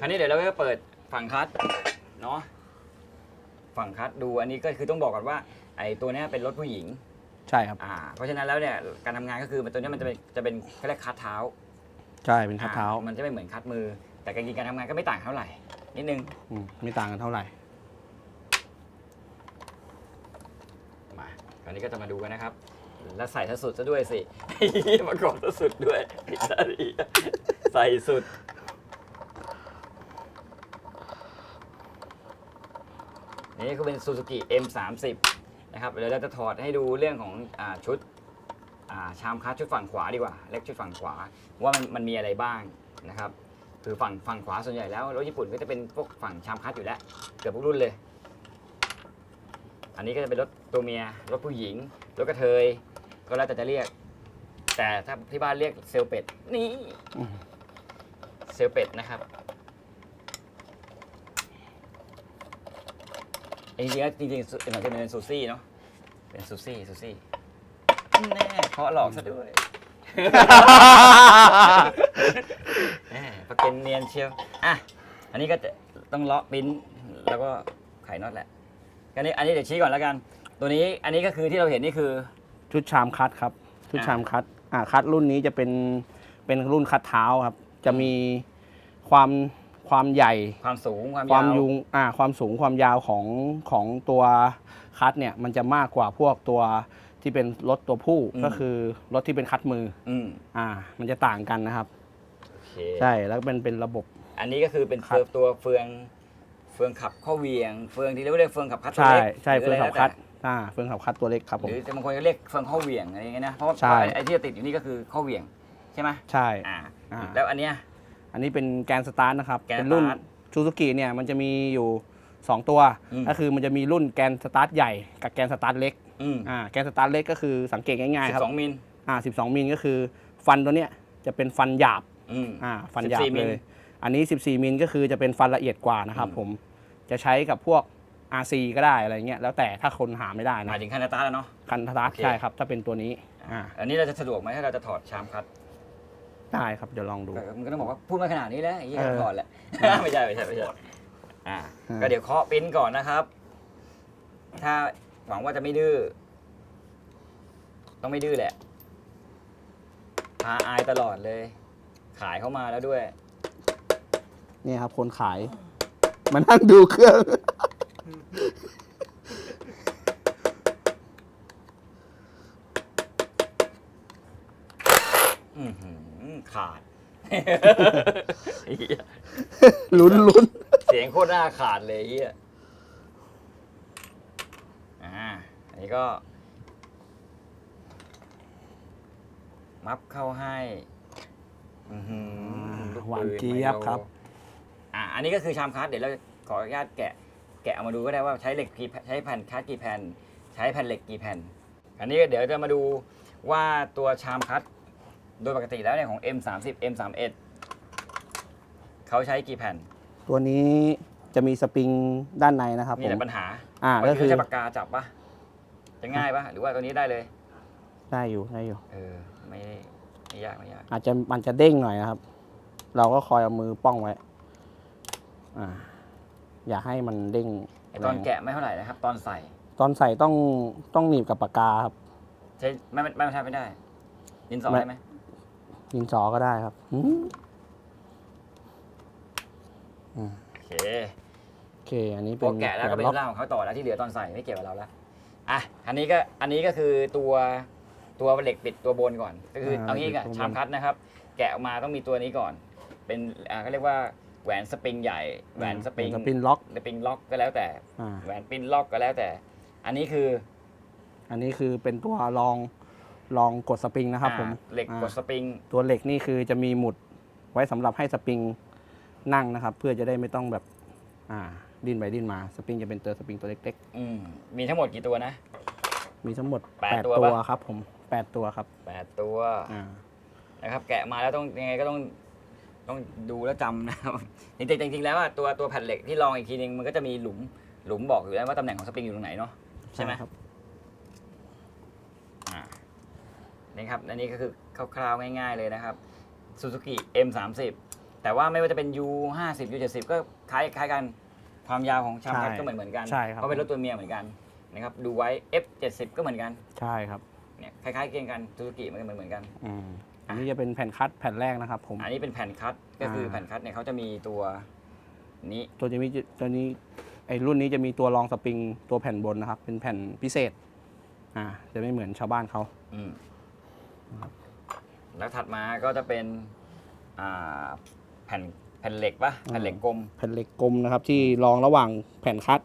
คราวนี้เดี๋ยวเราก็เปิดฝั่งคัดเนาะฝั่งคัดดูอันนี้ก็คือต้องบอกก่อนว่า ไอ้ตัวเนี้ยเป็นรถผู้หญิง ใช่ครับ อ่า เพราะฉะนั้นแล้วเนี่ยการทำงานก็คือมันตัวเนี้ยมันจะเป็นจะเป็นเขาเรียกคัดเท้าใช่ เป็นคัดเท้าอ่มันจะไม่เหมือนคัดมือ แต่การจริงๆการทำงานก็ไม่ต่างเท่าไหร่นิดนึงอืมไม่ต่างกันเท่าไหร่ มาคราวนี้ก็จะมาดูกันนะครับ แล้วใส่ซะสุดซะด้วยสิประกอบซะสุดด้วยใส่สุด นี่ก็เป็น Suzuki M30 นะครับเดี๋ยวเราจะถอดให้ดูเรื่องของอชุดาชามคัสชุดฝั่งขวาดีกว่า เล็กชุดฝั่งขวา ว่ามันมันมีอะไรบ้างนะครับคือฝั่งฝั่งขวาส่วนใหญ่แล้วรถญี่ปุ่นก็จะเป็นพวกฝั่งชามคัสอยู่แล้วเกือบทุกรุ่นเลย อันนี้ก็จะเป็นรถตัวเมียรถผู้หญิงรถกระเทย ก็แล้วแต่จะเรียก แต่ถ้าที่บ้านเรียกเซลเป็ดนี่เซลเป็ดนะครับจริงๆแล้วจริงๆมันจะเป็นซูซี่เนาะเป็นซูซี่ซูซี่แน่เพราะหลอกซะด้วยแหมประเก็นเนียนเชียวอะอันนี้ก็จะต้องเลาะปิ้นแล้วก็ไข่น็อตแหละอันนี้อันนี้เดี๋ยวชี้ก่อนแล้วกัน ตัวนี้อันนี้ก็คือที่เราเห็นนี่คือ ชุดชามคัดครับ ชุดอ่าชามคัดอ่าคัดรุ่นนี้จะเป็นเป็นรุ่นคัดเท้าครับ จะมีความความใหญ่ความสูงความความยาวยุงอ่าความสูงความยาวของของตัวคัดเนี่ยมันจะมากกว่าพวกตัวที่เป็นรถตัวผู้อืมก็คือรถที่เป็นคัดมืออืมอ่า มันจะต่างกันนะครับ โอเคใช่แล้วเป็นเป็นระบบ อันนี้ก็คือเป็นครับ เฟืองตัวเฟืองเฟืองขับข้อเหวียง เฟืองที่เรียกว่าเฟืองขับคัดตัวใช่เล็กใช่หรืเฟืองะไรขับคัดแล้ว อ่าเฟืองขับคัดตัวเล็กครับแต่ผมหรือจะบางคนก็เรียกเฟืองข้อเหวียงอะไรอย่างเงี้ยนะเพราะว่าใช่ไอ้ที่จะติดอยู่นี่ก็คือข้อเหวียงใช่ไหมใช่ อ่าอ่า แล้วอันเนี้ย อันนี้เป็นแกนสตาร์ทนะครับ แกนเป็นรุ่นสตาร์ทซูซูกิเนี่ยมันจะมีอยู่ 2 ตัว อืม ก็คือมันจะมีรุ่นแกนสตาร์ทใหญ่กับแกนสตาร์ทเล็ก อืมอ่า แกนสตาร์ทเล็กก็คือสังเกตง่ายๆสิครับบ สองมิลอ่า 12 มิลก็คือฟันตัวเนี้ยจะเป็นฟันหยาบ อืม อ่า ฟันหยาบ14มิเลลย อันนี้ 14 มิลก็คือจะเป็นฟันละเอียดกว่านะครับอืมผม จะใช้กับพวก RC ก็ได้อะไรเงี้ยแล้วแต่ถ้าคนหาไม่ได้หนะมายถึงคันตาร์ทแล้วเนาะ คันสตาร์ทโอเค ใช่ครับ ถ้าเป็นตัวนี้อ่าอันนี้เราจะสะดวกไหมถ้าเราจะถอดชามคัดได้ครับเดี๋ยวลองดูมันก็ต้องบอกว่าพูดมาขนาดนี้แล้วไอ้เหี้ยเออถอดแหละ ไม่ใช่ไม่ใช่ไม่ใช่อ่าอ่าก็เดี๋ยวเคาะปริ้นก่อนนะครับ ถ้าหวังว่าจะไม่ดื้อต้องไม่ดื้อแหละพาอายตลอดเลย ขายเข้ามาแล้วด้วย เนี่ยครับคนขาย มานั่งดูเครื่อง อื้อหือขาดเหี้ยลุ้นลุ้นเสียงโคตรน่าขาดเลยเฮียอ่า อันนี้ก็ มัฟเข้าให้อื้อหือลูกหวานปืเจี๊ยบครับอ่าอันนี้ก็คือชามคัสเดี๋ยวเราขออนุญาตแกะ แกะเอามาดูก็ได้ว่าใช้เหล็กกี่ใช้แผ่นคัสกี่แผ่น ใช้แผ่นเหล็กกี่แผ่น อันนี้เดี๋ยวจะมาดูว่าตัวชามคัสโดยปกติแล้วเนี่ยของ M30 M31 เขาใช้กี่แผ่น ตัวนี้จะมีสปริงด้านในนะครับผนี่แหมละปัญหาอ่าบางก็ทีคือ ใช้ปากกาจับปะจะง่ายปะหรือว่าตัวนี้ได้เลย ได้อยู่ได้อยู่ เออไม่ไม่ยากไม่ยากอาจจะมันจะเด้งหน่อยนะครับ เราก็คอยเอามือป้องไว้ อ่า อย่าให้มันเด้งไอตอนรงแกะไม่เท่าไหร่นะครับ ตอนใส่ตอนใส่ต้องต้องหนีบกับปากกาครับ ใช้ไม่ไม่ไม่ใช่ไม่ได้ ดินสอไม่ได้ไหมดินสอก็ได้ครับอืมโอเคโอเค อันนี้พเป็อนแกะแล้วก็เป็นล็อกเรื่องของเขาต่อแล้วที่เหลือตอนใส่ไม่เกี่ยวกับเราละอะอันนี้ก็อันนี้ก็คือตัวตัวเหล็กปิดตัวบนก่อน ก็คือเอางี้กันชามคัดนะครับ แกะออกมาต้องมีตัวนี้ก่อน เป็นอ่าเขาเรียกว่า แหวนสปริงใหญ่แหวนสปริงสปริงล็อกสปริงล็อกก็แล้วแต่อ่าแหวนปิ้นล็อกก็แล้วแต่ อันนี้คืออันนี้คือเป็นตัวรองรองกดสปริงนะครับผมอ่าเหล็กอ่ากดสปริงตัวเหล็กนี่คือจะมีหมุดไว้สำหรับให้สปริงนั่งนะครับ เพื่อจะได้ไม่ต้องแบบอ่าดิ้นไปดิ้นมาสปริงจะเป็นตัวสปริงตัวเล็กอืมมีทั้งหมดกี่ตัวนะ ๆ มีทั้งหมดแปด8ตัวตัวปะ ครับผม8ตัวครับ แปดตัว อ่า นะครับแกะมาแล้วต้องยังไงก็ต้อง ต้องดูแล้วจำนะครับ จริงๆจริงๆแล้วอะตัวตัวแผ่นเหล็กที่ลองอีกทีนึงมันก็จะมีหลุมหลุมบอกอยู่แล้วว่าตำแหน่งของสปริงอยู่ตรงไหนเนาะ ใช่ไหม ครับอ่านะครับอันนี้ก็คือคร่าวๆง่าย ๆเลยนะครับ Suzuki M30 แต่ว่าไม่ว่าจะเป็น U50 U70 ก็คล้ายคล้ายกันความยาวของชามคัดใช่ก็เหมือนเหมือนกันใช่ครับ เพราะเป็นรถตัวเมียเหมือนกันนะครับดูไว้ F70 ก็เหมือนกันใช่ครับเนี่ยคล้ายๆเคียงกัน Suzuki มันก็เหมือนเหมือนกันอืม อันนี้จะเป็นแผ่นคัดแผ่นแรกนะครับผม อันนี้เป็นแผ่นคัดก็คืออาแผ่นคัดเนี่ยเขาจะมีตัวนี้ตัวจะมีตัวนี้ไอ้รุ่นนี้จะมีตัวรองสปริงตัวแผ่นบนนะครับ เป็นแผ่นพิเศษ อ่า จะไม่เหมือนชาวบ้านเขาอืมแล้วถัดมาก็จะเป็นอ่าแผ่นแผ่นเหล็กปะแผ่นเหล็กกลมแผ่นเหล็กกลมนะครับ ที่รองระหว่างแผ่นคัด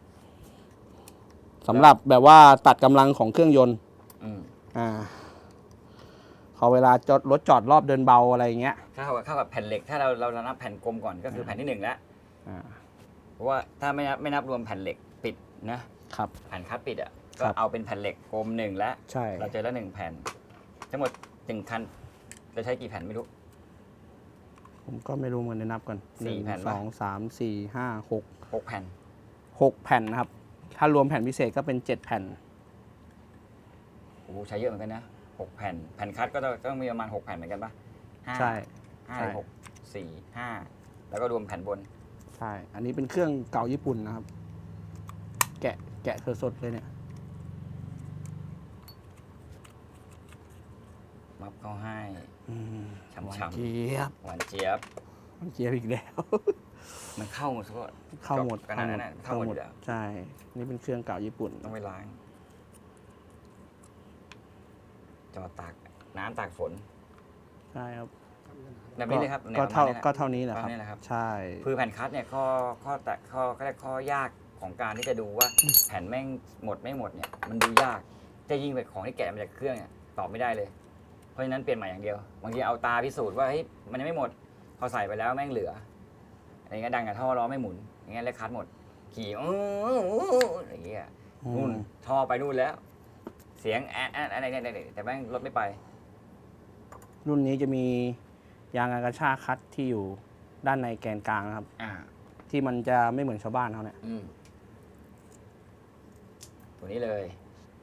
สำหรับแบบว่าตัดกำลังของเครื่องยนต์อืมอ่าพ อเวลาจอดรถจอดรอบเดินเบาอะไรอย่างเงี้ย เข้ากับเข้ากับแผ่นเหล็ก ถ้าเราเรานับแผ่นกลมก่อนก็คือแผ่นที่หนึ่งแล้วอ่าเพราะว่าถ้าไม่นับไม่นับรวมแผ่นเหล็กปิดนะครับ แผ่นคัดปิดอะก็ครับ เอาเป็นแผ่นเหล็กกลมหนึ่งแล้วใช่เราเจอแล้วหนึ่งแผ่น ทั้งหมดหนึ่งคันจะใช้กี่แผ่นไม่รู้ ผมก็ไม่รู้เหมือนกันนับก่อนสี่หนึ่งแผ่นสปะองสามสี่ห้าหกหกแผ่น หกแผ่นนะครับ ถ้ารวมแผ่นพิเศษก็เป็นเจ็ดแผ่น โอ้โหใช้เยอะเหมือนกันนะ หกแผ่น แผ่นคัดก็ต้องต้องมีประมาณหกแผ่นเหมือนกันปะห้าใช่ ห้าใช่ หกสี่ห้าแล้วก็รวมแผ่นบน ใช่ อันนี้เป็นเครื่องเก่าญี่ปุ่นนะครับ แกะแกะสดๆเลยเนี่ย มับเข้าให้ อืมฉ่ำๆ หวานเจี๊ยบหวานเจี๊ยบ หวานเจี๊ยบอีกแล้ว มันเข้าหมดทุกคน เข้าหมดก็นั่นน่ะเข้าหมดอยู่แล้ว ใช่ นี่เป็นเครื่องเก่าญี่ปุ่น ต้องไปล้าง จอดตากน้ำตากฝน ใช่ครับแบบนี้เลยครับก็เท่าแนวประมณนี้แหละ ก็เท่านี้แหละครับประมาณนี้แหละครับใช่ คือแผ่นคัดเนี่ยข้อข้อแต่ข้อก็ได้ข้อยากของการที่จะดูว่าแผ่นแม่งหมดไม่หมดเนี่ยมันดูยากจะยิ่งเป็นของที่แกะมาจากเครื่องเนี่ยตอบไม่ได้เลย เพราะฉะนั้นเปลี่ยนใหม่อย่างเดียวบางทีเอาตาพิสูจน์ว่าเฮ้ยมันยังไม่หมด พอใส่ไปแล้วแม่งเหลืออะไรเงี้ยดังกับท่อล้อไม่หมุนอย่างเงี้ยแล้วคัดหมด ขี่อื้ออย่างเงี้ยอืม นู่นท่อไปนู่นแล้ว เสียงแอะแอะอะไรเนี่ยแต่แม่งรถไม่ไป รุ่นนี้จะมียางอากาชาคัดที่อยู่ด้านในแกนกลางนะครับ อ่า ที่มันจะไม่เหมือนชาวบ้านเขาเนี่ย อืม ตัวนี้เลย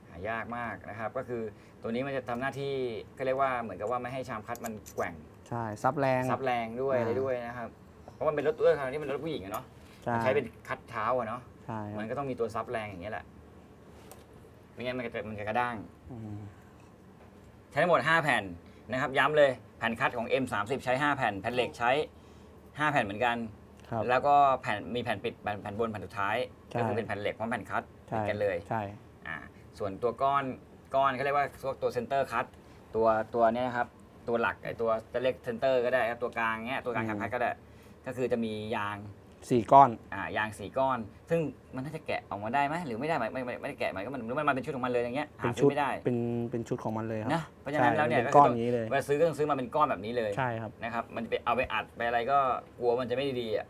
หายากมากนะครับ ก็คือตัวนี้มันจะทำหน้าที่ก็เรียกว่าเหมือนกับว่าไม่ให้ชามคัดมันแกว่งใช่ซับแรง ซับแรงด้วยอ่า อะไรด้วยนะครับ เพราะมันเป็นรถตัวคราวนี้มันรถผู้หญิงอะเนาะใช่มันใช้เป็นคัดเท้าอะเนาะใช่คมัรันบก็ต้องมีตัวซับแรงอย่างเงี้ยแหละ ไม่งั้นมันจะมันจะกระด้างอืมใช้ทั้งหมด 5 แผ่นนะครับ ย้ำเลยแผ่นคัดของ M30 ใช้ 5 แผ่น แผ่นเหล็กใช้ 5 แผ่นเหมือนกัน ครับ แล้วก็แผ่นมีแผ่นปิดแผ่นแผ่นบนแผ่นสุดท้ายใช่ ก็คือเป็นแผ่นเหล็กพร้อมแผ่นคัดติใช่ดกันเลยใช่ อ่าส่วนตัวก้อนก้อนเขาเรียกว่าพวกตัวเซนเตอร์คัตตัวตัวเนี้ยนะครับ ตัวหลักไอตัวจะเรียกเซนเตอร์ก็ได้ครับตัวกลางเนี้ยตัวกลางอืมชามคัดก็ได้ ก็คือจะมียาง สี่ก้อน อ่ายางสีก้อน ซึ่งมันน่าจะแกะออกมาได้ไหมหรือไม่ได้ไหมไม่ไม่ไม่ได้แกะไหมก็มันหรือมันมาเป็นชุดของมันเลยอย่างเงี้ยหาเป็นซื้ชุอดไม่ได้เป็นเป็นชุดของมันเลยครับนะเพราะฉะนั้นแล้วเนี่ยใช่ก็ป็ก้อนคืออย่างนี้เลย เวลาซื้อก็ต้องซื้อมาเป็นก้อนแบบนี้เลยใช่ครับนะครับมันจะไปเอาไปอัดไปอะไรก็กลัวมันจะไม่ดีอะ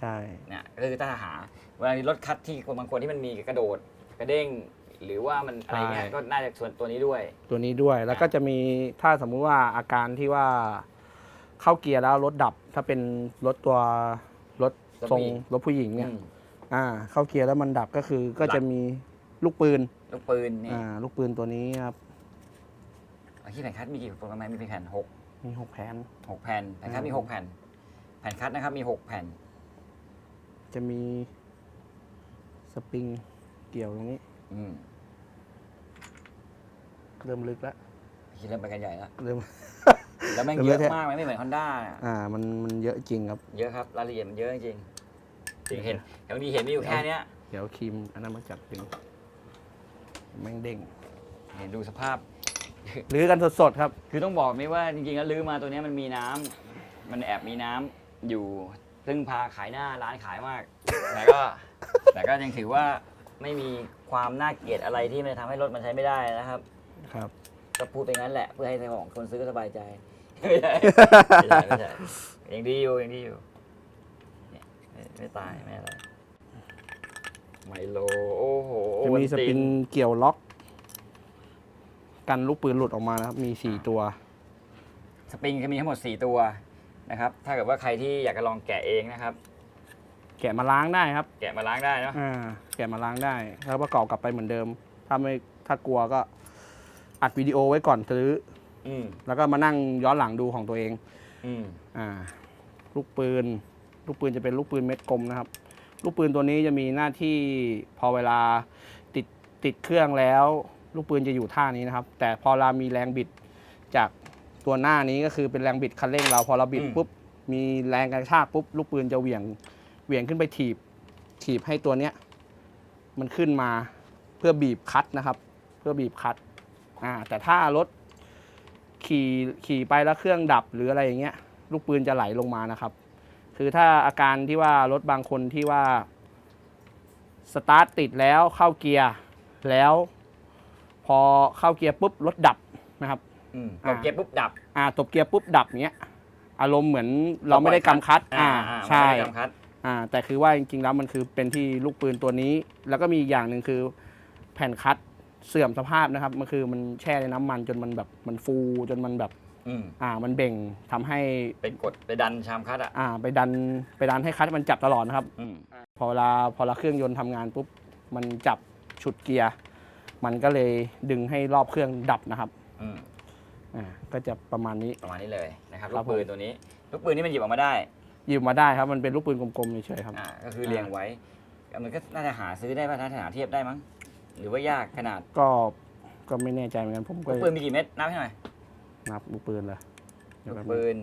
ใช่ เนี่ยก็คือถ้าหาเวลามีรถคัดที่บางคนที่มันมีกระโดดกระเด้ง หรือว่ามันอะไรเงี้ยก็น่าจะส่วนตัวนี้ด้วย ตัวนี้ด้วยแล้วก็จะมีถ้าสมมุติว่าอาการที่ว่าเข้าเกียร์แล้วรถดับ ถ้าเป็นรถตัวรถรถ ทรงผู้หญิงรถผู้หญิงเนี่ยอืมอ่า เข้าเกียร์แล้วมันดับก็คือ ก็จะมีลูกปืน ลูกปืนนี่อ่า ลูกปืนตัวนี้ครับเอาที่แผ่นคัดมีกี่ประมาณมีแผ่นหกมีหกแผนหกแผ่นแผ่นคัดมีอืมหกแผ่น แผ่นคัดนะครับมีหกแผ่น จะมีสปริงเกี่ยวตรงนี้ อืมเริ่มลึกแล้วคิดเริ่มไปกันใหญ่แล้วเริ่ม แล้วแม่งเริ่มเยอะเยอะมากไหมไม่เหมือนฮอนด้าอ่ามันมันเยอะจริงครับ เยอะครับรายละเอียดมันเยอะจริงจริงเห็นแต่บางทีเห็นมีอยู่แค่เนี้ยเดี๋ยวครีมอันนั้นมาจัดเป็นแม่งเด้งเห็นดูสภาพหรือกันสดๆครับ คือต้องบอกไม่ว่าจริงๆแล้วลื้อมาตัวเนี้ยมันมีน้ำมันแอบมีน้ำอยู่ซึ่งพาขายหน้าร้านขายมาก แต่ก็ แต่ก็ยังถือว่าไม่มีความน่าเกลียดอะไรที่มันจะทำให้รถมันใช้ไม่ได้นะครับ ครับ ก็พูดไปงั้นแหละเพื่อให้เจ้าของคนซื้อก็สบายใจ ไม่ใช่ไม่ใช่ไม่ใช่ยังดีอยู่ยังดีอยู่เนี่ยไม่ไม่ตายไม่อะไรไมโลโอ้โหจะมีสปริงนเกี่ยวล็อก กันลูกปืนหลุดออกมานะครับ มีสี่ตัว สปริงจะมีทั้งหมด 4 ตัวนะครับ ถ้าเกิดว่าใครที่อยากจะลองแกะเองนะครับ แกะมาล้างได้ครับ แกะมาล้างได้เนอะอ่าแกะมาล้างได้ แล้วประกอบกลับไปเหมือนเดิม ถ้าไม่ถ้ากลัวก็อัดวิดีโอไว้ก่อนซื้อ อืมแล้วก็มานั่งย้อนหลังดูของตัวเอง อืมอ่า ลูกปืน ลูกปืนจะเป็นลูกปืนเม็ดกลมนะครับ ลูกปืนตัวนี้จะมีหน้าที่พอเวลาติดติดเครื่องแล้ว ลูกปืนจะอยู่ท่านี้นะครับ แต่พอเรามีแรงบิดจากตัวหน้านี้ก็คือเป็นแรงบิดคันเร่งเราพอเราบิดปุ๊บมีแรงกระชากปุ๊บลูกปืนจะเหวี่ยงเหวี่ยงขึ้นไปถีบ ถีบให้ตัวเนี้ย มันขึ้นมาเพื่อบีบคัดนะครับ เพื่อบีบคัดอ่าแต่ถ้ารถ ขี่ขี่ไปแล้วเครื่องดับหรืออะไรอย่างเงี้ยลูกปืนจะไหลลงมานะครับ คือถ้าอาการที่ว่ารถบางคนที่ว่าสตาร์ทติดแล้วเข้าเกียร์แล้ว พอเข้าเกียร์ปุ๊บรถดับนะครับอืมอ่ากดเกียร์ปุ๊บดับ อ่าตบเกียร์ปุ๊บดับเงี้ยอารมณ์เหมือนเราไม่ได้กำคัด อ่าอ่าใช่ไม่ได้กำคัดอ่าแต่คือว่าจริงๆแล้วมันคือเป็นที่ลูกปืนตัวนี้ แล้วก็มีอีกอย่างหนึ่งคือแผ่นคัด เสื่อมสภาพนะครับมันคือมันแช่ในน้ำมันจนมันแบบมันฟูจนมันแบบอืมอ่ามันเบ่งทำให้ เป็นกดไปดันชามคัดอะอ่าไปดันไปดันให้คัดมันจับตลอดนะครับ อืมพอเวลาพอเราเครื่องยนต์ทำงานปุ๊บมันจับฉุดเกียร์ มันก็เลยดึงให้รอบเครื่องดับนะครับอืมอ่าก็จะประมาณนี้ ประมาณนี้เลยนะครับคลูรับกปืนตัวนี้ลูกปืนนี่มันหยิบออกมาได้หยิบมาได้ครับ มันเป็นลูกปืนกลมๆเฉยๆครับ อ่าก็คือเรียงไว้มันก็น่าจะหาซื้อได้ป่ะถ้าหาเทียบได้มั้ง หรือว่ายากขนาดก็ก็ไม่แน่ใจเหมือนกันผมก็ลูกปืนมีกี่เม็ดนับให้หน่อยนับลูกปืนเลยเดี๋ลูยวกแป๊บนึงปืน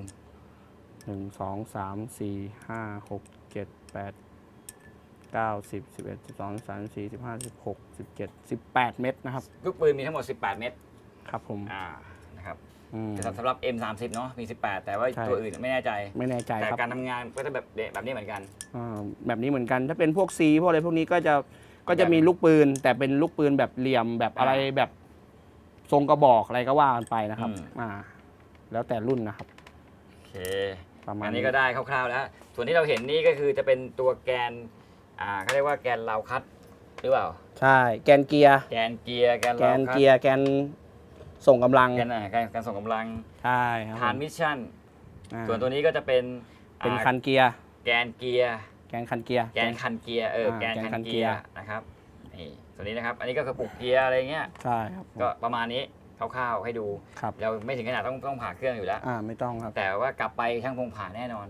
หนึ่งสองสามสี่ห้าหกเจ็ดแปดเก้าสิบสิบเอ็ดสิบสองสิบสามสิบสี่สิบห้าสิบหกสิบเจ็ดสิบแปดเม็ดนะครับลูกปืนมีทั้งหมด18เม็ดครับผมอ่านะครับอืม แต่สำหรับ M30 เนาะมี 18 แต่ว่าใช่ ตัวอื่นไม่แน่ใจ ไม่แน่ใจแต่ครับการทำงานก็จะแบบเดะแบบนี้เหมือนกัน อ่าแบบนี้เหมือนกัน ถ้าเป็นพวกซีพวกอะไรพวกนี้ก็จะ ก็จะมีลูกปืน แต่เป็นลูกปืนแบบเหลี่ยมแบบอะไรอ่าแบบทรงกระบอกอะไรก็ว่ากันไปนะครับอืม อ่าแล้วแต่รุ่นนะครับ โอเคประมาณอันนี้ก็ได้คร่าวๆแล้ว ส่วนที่เราเห็นนี่ก็คือจะเป็นตัวแกนอ่าเขาเรียกว่าแกนราวคัดหรือเปล่า ใช่ แกนเกียร์ แกนเกียร์แกนแกราวนคัดเกียร์ แกนส่งกำลัง แกนอ่าแกนการส่งกำลังใช่ครับทานมิชชั่น อ่าส่วนตัวนี้ก็จะเป็นเป็นอ่าคันเกียร์ แกนเกียร์ แกนคันเกียร์ แกนคันเกียร์เอออ่าแกนแกนคัคันนเกีเกียยร์ร์นะครับนี่ตัวนี้นะครับ อันนี้ก็กระปุกเกียร์อะไรเงี้ยใช่ครับก็ประมาณนี้คร่าวๆให้ดูครับเราไม่ถึงขนาดต้องต้องผ่าเครื่องอยู่แล้วอ่าไม่ต้องครับ แต่ว่ากลับไปช่างพงผ่าแน่นอน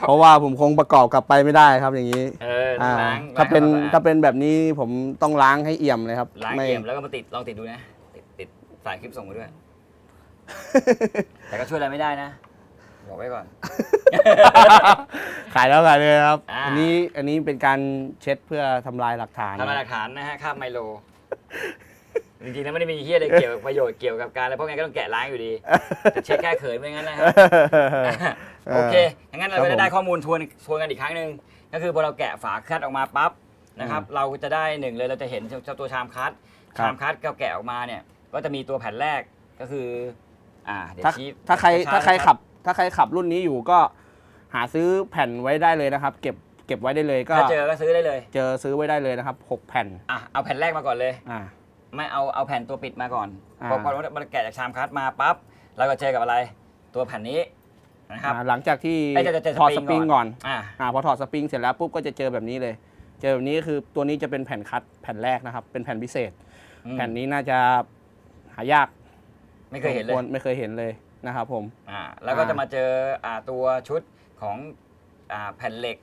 เพราะว่าผมคงประกอบกลับไปไม่ได้ครับอย่างนี้เออต้ออ่างล้างถ้าเป็นล้งให้ถ้าเป็นแบบนี้ผมต้องล้างให้เอี่ยมเลยครับล้างไม่เอี่ยมแล้วก็มาติดลองติดดูนะติดติดสายคลิปส่งมาด้วย แต่ก็ช่วยอะไรไม่ได้นะ บอกไว้ก่อน ขายแล้วขายเลยครับ อ่า อันนี้อันนี้เป็นการเช็ดเพื่อทำลายหลักฐานทำลายหลักฐานนะฮะคราบไมโล จริงๆแล้วไม่ได้มีเฮียอะไรเกี่ยวกับประโยชน์เกี่ยวกับการอะไรเพราะงั้นก็ต้องแกะล้างอยู่ดีแต่เช็ดแค่เขินไม่งั้นนะฮะ โอเค งั้นเราครับก็ผมจะได้ข้อมูลทวนทวนกันอีกครั้งหนึ่ง ก็คือพอเราแกะฝาคัดออกมาปั๊บนะครับอืมเราจะได้หนึ่งเลยเราจะเห็นเจ้าตัวชามคัด ครับ ชามคัดเราแกะออกมาเนี่ย ก็จะมีตัวแผ่นแรกก็คือ อ่า เดี๋ยวถ้าชี้ถ้าใครช้ๆถ้าใครนะขับ ถ้าใครขับรุ่นนี้อยู่ก็หาซื้อแผ่นไว้ได้เลยนะครับ เก็บเก็บไว้ได้เลยก็ ถ้าเจอก็ซื้อได้เลย เจอซื้อไว้ได้เลยนะครับหกแผ่นอะเอาแผ่นแรกมาก่อนเลย อ่า ไม่เอาเอาแผ่นตัวปิดมาก่อนอ่า พอพอเราแกะจากชามคัดมาปั๊บเราก็เจอกับอะไร ตัวแผ่นนี้นะครับ อ่าหลังจากที่เอ้ยจะจะจะถอดสสปปริริงงก่ก่ออนน อ่าอ่าพอถอดสปริงเสร็จแล้วปุ๊บก็จะเจอแบบนี้เลย เจอแบบนี้คือตัวนี้จะเป็นแผ่นคัดแผ่นแรกนะครับ เป็นแผ่นพิเศษ อืมแผ่นนี้น่าจะหายากไม่เคยเห็นเลยควรไม่เคยเห็นเลย นะครับผม อ่าแล้วก็อ่า จะมาเจออ่าตัวชุดของอ่าแผ่นเหล็ก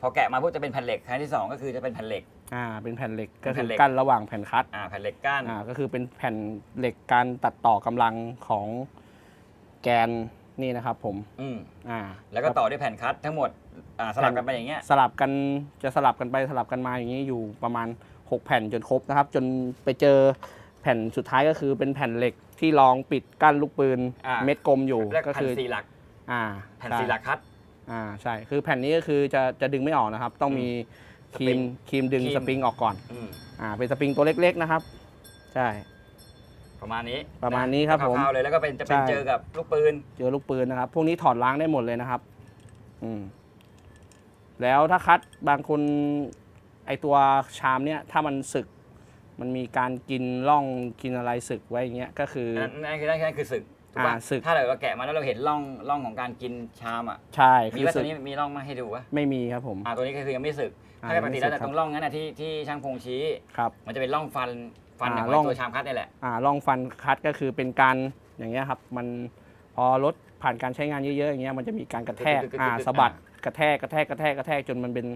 พอแกะมาปุ๊บจะเป็นแผ่นเหล็กครั้งที่สองก็คือจะเป็นแผ่นเหล็ก อ่าเป็นแผ่นเหล็กเป็ก็นแผ่คืนอเหล็ก กั้นระหว่างแผ่นคัดอ่าแผ่นเหล็กก้านอ่าก็คือเป็นแผ่นเหล็กการตัดต่อกำลังของแกนนี่นะครับผมอืมอ่าแล้วก็ต่อด้วยแผ่นคัดทั้งหมดอ่าสลับกันไปอย่างเงี้ยสลับกันจะสลับกันไปสลับกันมาอย่างนี้อยู่ประมาณ 6 แผ่นจนครบนะครับ จนไปเจอแผ่นสุดท้ายก็คือเป็นแผ่นเหล็กที่รองปิดกั้นลูกปืนอ่า เม็ดกลมอยู่แล้วก็แผ่นคือสี่หลัก อ่าแผ่นใช่สี่หลักคัดอ่าใช่คือแผ่นนี้ก็คือจะจะดึงไม่ออกนะครับ ต้องมีครีมครีมดึงครีม สปริงออกก่อนอืมอ่าเป็นสปริงตัวเล็กๆนะครับ ใช่ ประมาณนี้ประมาณนี้ครับผมคร่าวๆเลยแล้วก็เป็นจะเป็นใช่ เจอกับลูกปืน เจอลูกปืนนะครับ พวกนี้ถอดล้างได้หมดเลยนะครับ อืม แล้วถ้าคัดบางคนไอตัวชามเนี่ย ถ้ามันสึก มันมีการกินร่องกินอะไรสึกไว้อย่างเงี้ยก็คือ นั่นนั่นคือนั่นคือนั่นคือศึกถูกป่ะอ่าศึก ถ้าเราแกะมาแล้วเราเห็นร่องร่องของการกินชามอะใช่มีคือว่าสึตัวกนี้มีร่องมาให้ดูวะไม่มีครับผม อ่าตัวนี้ก็คือยังไม่สึก อ่าถ้าปกติแล้วยังไม่สึกแต่ตรงร่องนั้นนะที่ที่ช่างพงชี้ ครับ มันจะเป็นร่องฟันฟันอ่าเอาลองไว้ตัวชามคัดนี่แหละ อ่าลองฟันคัดก็คือเป็นการอย่างเงี้ยครับ มันพอรถผ่านการใช้งานเยอะๆอย่างเงี้ยมันจะมีการกระแทกกึกๆๆๆอ่าอ่าสะบัดกระแทกกระแทกกระแทกกระแทกจนมันเป็น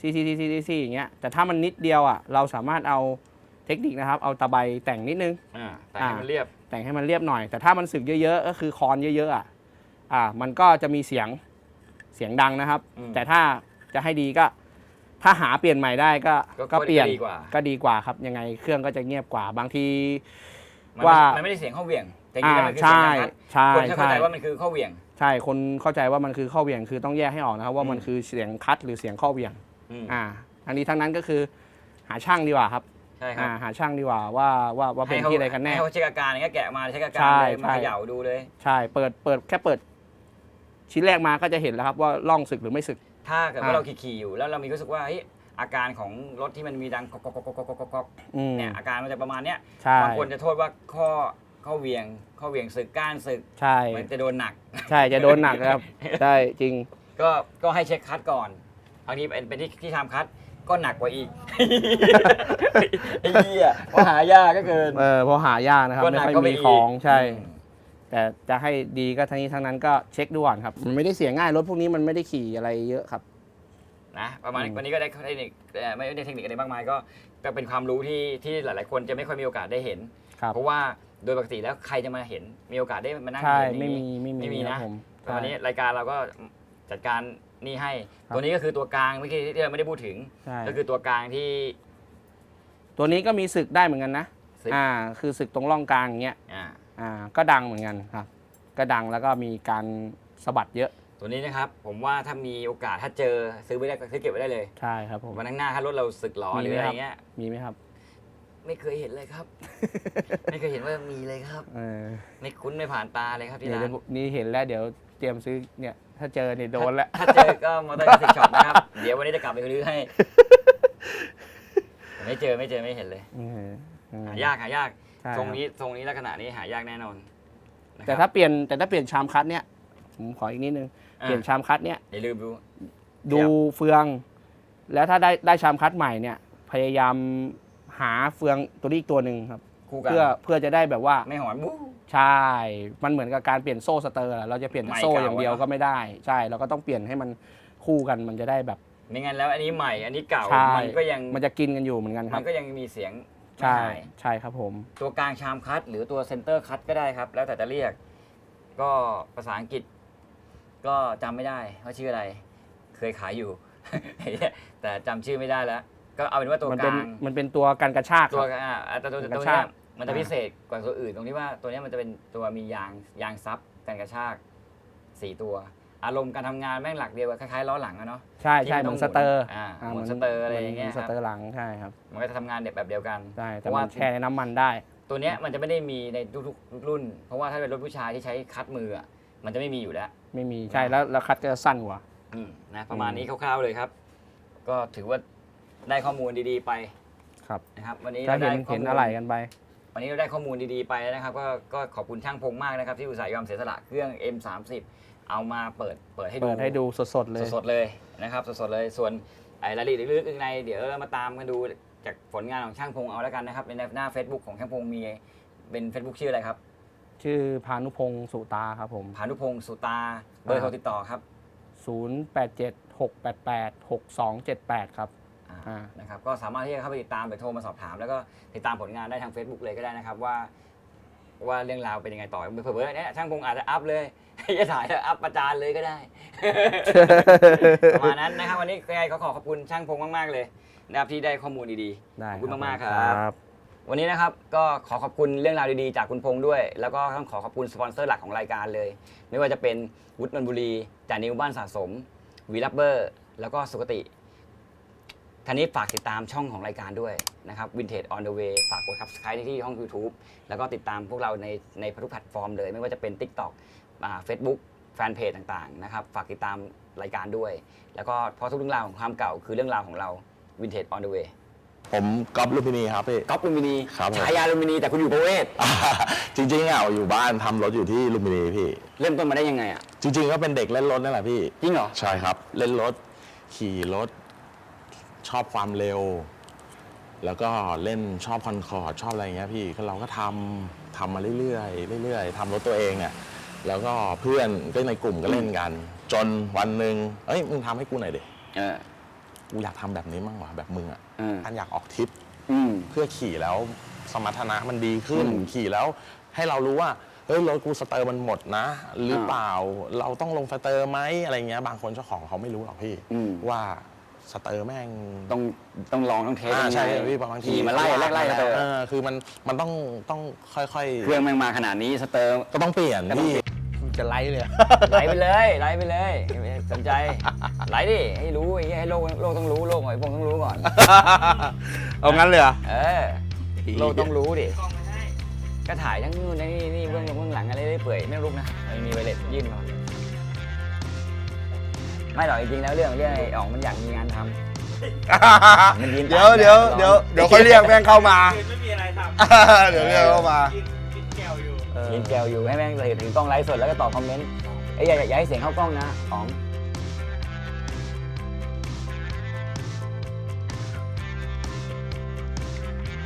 ซี่ซี่ซี่ซี่ซี่อย่างเงี้ยแต่ถ้ามันนิดเดียวอะเราสามารถเอา เทคนิคนะครับ เอาตะไบแต่งนิดนึง อ่าแต่ให้มันเรียบ แต่งให้มันเรียบหน่อย แต่ถ้ามันสึกเยอะๆ ก็คือคอนเยอะๆอะอ่า มันก็จะมีเสียงเสียงดังนะครับ อืมแต่ถ้าจะให้ดีก็ ถ้าหาเปลี่ยนใหม่ได้ก็ก็ก็เปลี่ยนก็ดีกว่า ก็ดีกว่าครับ ยังไงเครื่องก็จะเงียบกว่าบางที มันว่า มันไม่ได้เสียงข้อเหวี่ยง แต่จริอ่างๆแล้วมันคือเสียใช่งดังคัดใช่คนเข้าใช่ใจว่ามันคือข้อเหวี่ยง ใช่คนเข้าใจว่ามันคือข้อเหวี่ยงคือต้องแยกให้ออกนะครับ ว่ามันอืม คือเสียงคัดหรือเสียงข้อเหวี่ยง อืม อ่าทั้งนี้ทั้งนั้นก็คือหาช่างดีกว่าครับ ใช่ครัอ่าบหาช่างดีกว่าว่าว่าว่าเป็นให้ขาที่อะไรกันแน่ให้เขาเช็คอาการอย่างเงี้ยแกะมาเช็คอาการใช่เลยมาใช่เขย่าดูเลย ใช่เปิดเปิดแค่เปิด ชิ้นแรกมาก็จะเห็นแล้วครับว่าล่องสึกหรือไม่สึก ถ้าเกิดว่าอ่าเราขี่ๆอยู่แล้วเรามีรู้สึกว่าเฮ้ยอาการของรถที่มันมีดังก๊อกก๊อกก๊อกก๊อกก๊อกก๊อกก๊อกอืมเนี่ยอาการมันจะประมาณเนี้ยใช่บางคนจะโทษว่าข้อข้อเหวี่ยงข้อเหวี่ยงสึกก้านสึกใช่มันจะโดนหนัก ใช่จะโดนหนักนะครับใช่จริง ก็ก็ให้เช็คคัดก่อนบางทีเป็นเป็นที่ที่ทำคัด ก็หนักกว่าอีก ไอ้เหี้ยเพราะหายากก็เกิน เออเพอหายากนะครับ ก็หไม่นักค่อยก็ไปมีอีก ของใช่อืมแต่จะให้ดีก็ทั้งนี้ทั้งนั้นก็เช็คดูก่อนครับ มันไม่ได้เสียง่ายรถพวกนี้มันไม่ได้ขี่อะไรเยอะครับ นะประมาณนี้อืม วันนี้ก็ได้เทคนิคเอ่อไม่ได้เทคนิคอะไรมากมายก็ก็เป็นความรู้ที่ที่หลาย ๆ คนจะไม่ค่อยมีโอกาสได้เห็น ครับเพราะว่าโดยปกติแล้วใครจะมาเห็นมีโอกาสได้มานั่งใช่เห็นอย่างไม่นี้มีไม่มีไม่มีครันะบผมแต่วันนี้รายการเราก็จัดการ นี่ให้ ครับตัวนี้ก็คือตัวกลางเมื่อกี้ที่เราไม่ได้พูดถึง ใช่ ก็คือตัวกลางที่ ตัวนี้ก็มีศึกได้เหมือนกันนะ ศึก อ่า คือศึกตรงร่องกลางอย่างเงี้ย อ่าอ่า ก็ดังเหมือนกันครับ ก็ดังแล้วก็มีการสะบัดเยอะ ตัวนี้นะครับ ผมว่าถ้ามีโอกาสถ้าเจอซื้อไว้ได้ก็ซื้อเก็บไว้ได้เลยใช่ครับผม วันข้างหน้าถ้ารถเราสึกหรอมีหรือไหมอะไรครับ เงี้ยมีไหมครับ ไม่เคยเห็นเลยครับ ไม่เคยเห็นว่ามีเลยครับ เออไม่คุ้นไม่ผ่านตาเลยครับที่เดี๋ยวร้านนี่เห็นแล้วเดี๋ยว เตรียมซื้อเนี่ยถ้าเจอเนี่ยโดนแล้วถ้าเจอก็มอเตอร์คลาสสิกช็อปนะครับ เดี๋ยววันนี้จะกลับไปรื้อให้ ไม่เจอไม่เจอไม่เห็นเลยเออเออหายากหายากใช่ทรงครับนี้ทรงนี้ลักษณะนี้หายากแน่นอนนะครับแต่ถ้าเปลี่ยนแต่ถ้าเปลี่ยนชามคัดเนี่ยผมขออีกนิดนึงอะเปลี่ยนชามคัดเนี่ย อย่าลืมดู ดูเฟือง แล้วถ้าได้ได้ชามคัดใหม่เนี่ย พยายามหาเฟืองตัวนี้อีกตัวหนึ่งครับ คู่กัน เพื่อเพื่อจะได้แบบว่าไม่หอนบู๊ ใช่ มันเหมือนกับการเปลี่ยนโซ่สเตอร์อะเราจะเปลี่ยนแต่โซ่ไม่เก่า อย่างเดียวอะเนอะก็ไม่ได้ ใช่เราก็ต้องเปลี่ยนให้มันคู่กันมันจะได้แบบ ไม่งั้นแล้วอันนี้ใหม่อันนี้เก่าใช่ มันก็ยังมันจะกินกันอยู่เหมือนกันคมัรับนก็ยังมีเสียงไม่ใช่หาย ใช่ครับผม ตัวกลางชามคัดหรือตัวเซนเตอร์คัดก็ได้ครับ แล้วแต่จะเรียก ก็ภาษาอังกฤษ ก็จำไม่ได้ว่าชื่ออะไร เคยขายอยู่ แต่จำชื่อไม่ได้แล้ว ก็เอาเป็นว่าตัวมันกเป็นลางมันเป็นตัวการกระชากคตัวรับ อ่าแต่ตัวกตัวระเนี้ชายก มันจะพิเศษกว่าตัวอื่นตรงที่ว่าตัวเนี้ยมันจะเป็นตัวมียางยางซับกันกระชากสี่ตัว อารมณ์การทำงานแม่งหลักเดียวกับคล้ายๆล้อหลังอะเนาะใช่ใช่ที่เหมัมืนอนต้สองเตอร์อ่าอ่าเหมือนสเตอร์อะไรอย่างเงี้ยหมืนสครับเตอร์หลังใช่ครับมันก็จะทำงานแบบเดียวกัน ใช่เพแต่ราะมัว่านแช่ในน้ำมันได้ ตัวเนี้ยมันจะไม่ได้มีในทุกๆรุ่น เพราะว่าถ้าเป็นรถผู้ชายที่ใช้คัดมืออะมันจะไม่มีอยู่แล้ว ไม่มีใช่แล้วแล้วคัดก็จะสั้นกว่า อืมนะประมาณนี้คร่าวๆเลยครับ ก็ถือว่าได้ข้อมูลดีๆไปครับ นะครับ วันนี้ก็เราเห็ได้นข้อเห็นมูลอะไรกันไป วันนี้เราได้ข้อมูลดีๆไปแล้วนะครับ ก็ก็ขอบคุณช่างพงมากนะครับ ที่อุตส่าห์ยอมเสียสละเครื่อง M30 เอามาเปิดเปิดให้ดูเปิดให้ดูสดๆเลยสดๆเลยนะครับสดๆเลยส่วนไอ้รายละเอียดลึกๆข้างในเดี๋ยวเรามาตามกันดูจากผลงานของช่างพงเอาแล้วกันนะครับในหน้า Facebook ของช่างพงมีเป็น Facebook ชื่ออะไรครับ ชื่อพานุพงศ์สุตาครับผมพานุพงศ์สุตาเบอร์โทรติดต่อครับ 0876886278 ครับอ่าอ่า นะครับก็สามารถที่จะเข้าไปติดตามหรือโทรมาสอบถาม แล้วก็ติดตามผลงานได้ทาง Facebook เลยก็ได้นะครับว่า ว่าเรื่องราวเป็นยังไงต่อเผื่อๆเนี่ยช่างพงอาจจะอัพเลยจะถ่ายแล้วอัพประจานเลยก็ได้ ประมาณนั้นนะครับ วันนี้ยังไงขอขอขอบคุณช่างพงมากๆเลยนะครับที่ได้ข้อมูลดีๆได้ขอบคุณมากๆผครับวันนี้นะครับก็ขอขอบคุณเรื่องราวดีๆ จากคุณพงษ์ด้วย แล้วก็ต้องขอขอบคุณสปอนเซอร์หลักของรายการเลย ไม่ว่าจะเป็นวุฒินนทบุรีจานิวบ้านสะสมวีลับเบอร์ แล้วก็สุกติ ท่านี้ฝากติดตามช่องของรายการด้วยนะครับ Vintage on the way ฝากกด subscribe ที่ห้อง YouTube แล้วก็ติดตามพวกเราในในทุกแพลตฟอร์มเลย ไม่ว่าจะเป็น TikTok อ่า Facebook แฟนเพจต่างๆนะครับฝากติดตามรายการด้วย แล้วก็เพราะทุกเรื่องราวของความเก่าคือเรื่องราวของเรา Vintage on the way ผมก๊อฟลูกพินีครับพี่ ก๊อฟลุมพินีครับผม ฉายาลุมพินีแต่คุณอยู่ประเวศจริงๆอะอยู่บ้านทำรถอยู่ที่ลุมพินีพี่ เริ่มต้นมาได้ยังไงอะจริงๆก็เป็นเด็กเล่นรถนั่นแหละพี่ จริงเหรอ ใช่ครับ เล่นรถ ขี่รถ ชอบความเร็ว แล้วก็เล่นชอบคอนคอร์ดชอบอะไรอย่างเงี้ยพี่ก็เราก็ทำทำมาเรื่อยๆเรื่อยๆทำรถตัวเองเนี่ยแล้วก็เพื่อนก็ในกลุ่มก็เล่นกัน จนวันหนึ่งเอ้ยมึงทำให้กูหน่อยดิเออกูอยากทำแบบนี้มั่งว่ะแบบมึงอะเอออันอยากออกทริป อืม เพื่อขี่แล้วสมรรถนะมันดีขึ้น อืมขี่แล้วให้เรารู้ว่าเฮ้ยรถกูสเตอร์มันหมดนะ หรืออ่าเปล่าเราต้องลงสเตอร์ไหมอะไรเงี้ยบางคนเจ้าของเขาไม่รู้หรอกพี่อืมว่า สเตอร์แม่งต้องต้องลองต้องเทสอ่ายังไงใช่พี่บางทีขี่มาไล่แรกไล่สเตอร์เออคือมันมันต้องต้องค่อยเครื่องแม่งมาขนาดนี้สเตอร์ๆก็ต้องเปลี่ยนก็ต้องพี่จะไล่เลยไหลไปเลยไหลไปเลยไม่สนใจไหลดิให้รู้ไอ้เหี้ยให้โลกโลกต้องรู้โลกหอยพงต้องรู้ก่อน เอางั้นเลยเหรอ เออโลกต้องรู้ดิก็ถ่ายทั้งนู่นทั้งนี่นี่เบื้องหลังเบื้องหลังอะไรได้เปื่อยไม่ต้องลุกนะมันมีไวเลสยื่นมา ไม่หรอกจริงๆแล้วเรื่องเรื่องไอ้อ๋องมันอยากมีงานทำ มันยืนเดี๋ยวเดี๋ยวเดี๋ยวเดี๋ยวค่อยเรียกแม่งเข้ามาไม่มีอะไรทเดี๋ยวเรียกเข้ามาำกินกินแก้วอยู่ยินแกวอยู่ให้แม่งเลยถึงกล้องไลฟ์สดแล้วก็ตอบคอมเมนต์ไอ้ยอย่าอย่าให้เสียงเข้ากล้องนะอ๋อง